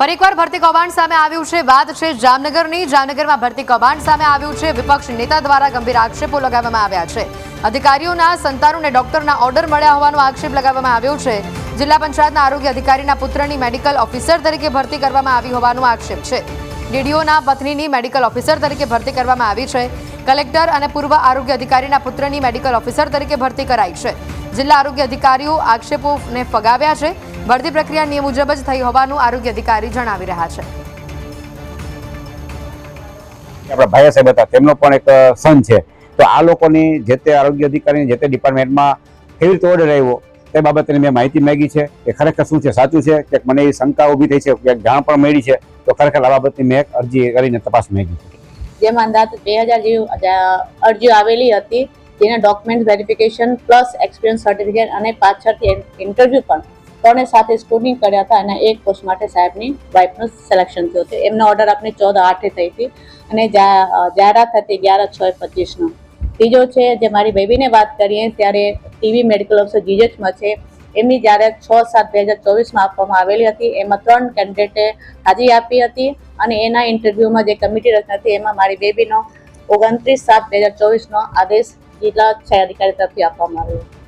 ફરી ભરતી કૌભાંડ સામે આવ્યું છે. વાત છે જામનગરની. જામનગરમાં ભરતી કૌભાંડ સામે આવ્યું છે. વિપક્ષ નેતા દ્વારા ગંભીર આક્ષેપો લગાવવામાં આવ્યા છે. અધિકારીઓના, સંતાનોને ડોક્ટરના ઓર્ડર મળ્યા હોવાનો આક્ષેપ લગાવવામાં આવ્યો છે. જિલ્લા પંચાયતના આરોગ્ય અધિકારીના પુત્રની મેડિકલ ઓફિસર તરીકે ભરતી કરવામાં આવી હોવાનો આક્ષેપ છે. ડીડીઓના પત્નીની મેડિકલ ઓફિસર તરીકે ભરતી કરવામાં આવી છે. કલેક્ટર અને પૂર્વ આરોગ્ય અધિકારીના પુત્રની મેડિકલ ઓફિસર તરીકે ભરતી કરાઈ છે. જિલ્લા આરોગ્ય અધિકારીઓ આક્ષેપોને ફગાવ્યા છે. ભરતી પ્રક્રિયા નિયમ મુજબ જ થઈ હોવાનું આરોગ્ય અધિકારી જણાવી રહ્યા છે. આપણા ભાઈ સાહેબ હતા તેમનો પણ એક સન છે. તો આ લોકોની જે તે આરોગ્ય અધિકારી જે તે ડિપાર્ટમેન્ટમાં કેવી રીતે ઓર્ડર આવ્યો તે બાબતે મેં માહિતી માગી છે. કે ખરેખર શું છે? સાચું છે? કે મને એ શંકા ઊભી થઈ છે કે જાણ પણ મળી છે. તો ખરેખર આ બાબતની મેં એક અરજી કરીને તપાસ માગી. છે જેમાં અંદાજ બે હજાર જેવી અરજી અરજીઓ આવેલી હતી જેના document verification plus experience certificate અને પાછળથી ઇન્ટરવ્યૂ પણ ત્રણે સાથે સ્ક્રુનિંગ કર્યા હતા અને એક પોસ્ટ માટે સાહેબની વાઇફનું સિલેક્શન થયું હતું. એમનો ઓર્ડર આપણી ચૌદ આઠે થઈ હતી અને જાહેરાત હતી અગિયાર, છ, પચીસનો. ત્રીજો છે, જે મારી બેબીને વાત કરીએ ત્યારે ટીવી મેડિકલ ઓફિસર જીજેચમાં છે. એમની જ્યારે છ સાત બે હજાર ચોવીસમાં આપવામાં આવેલી હતી. એમાં ત્રણ કેન્ડિડેટે હાજરી આપી હતી અને એના ઇન્ટરવ્યૂમાં જે કમિટી રચના હતી, એમાં મારી બેબીનો ઓગણત્રીસ સાત બે હજાર ચોવીસનો આદેશ જિલ્લા અધિકારી તરફથી આપવામાં આવ્યો.